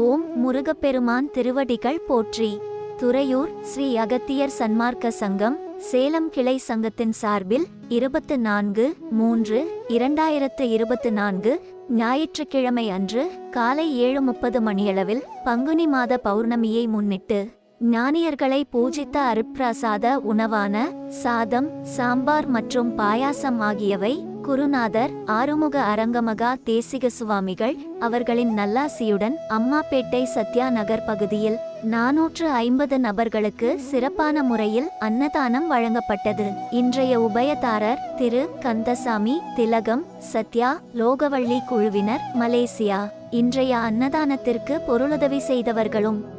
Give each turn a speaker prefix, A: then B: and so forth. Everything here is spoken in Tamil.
A: ஓம் முருகப்பெருமான் திருவடிகள் போற்றி. துறையூர் ஸ்ரீ அகத்தியர் சன்மார்க்க சங்கம் சேலம் கிளை சங்கத்தின் சார்பில் இருபத்து நான்கு மூன்று இரண்டாயிரத்து இருபத்து நான்கு ஞாயிற்றுக்கிழமை அன்று காலை ஏழு முப்பது மணியளவில் பங்குனி மாத பௌர்ணமியை முன்னிட்டு ஞானியர்களை பூஜித்த அருட்பிரசாத உணவான சாதம் சாம்பார் மற்றும் பாயாசம் ஆகியவை குருநாதர் ஆறுமுக அரங்கமகா தேசிக சுவாமிகள் அவர்களின் நல்லாசியுடன் அம்மாப்பேட்டை சத்யா நகர் பகுதியில் நாநூற்று ஐம்பது நபர்களுக்கு சிறப்பான முறையில் அன்னதானம் வழங்கப்பட்டது. இன்றைய உபயதாரர் திரு கந்தசாமி திலகம் சத்யா லோகவள்ளி குழுவினர் மலேசியா. இன்றைய அன்னதானத்திற்கு பொருளுதவி செய்தவர்களும்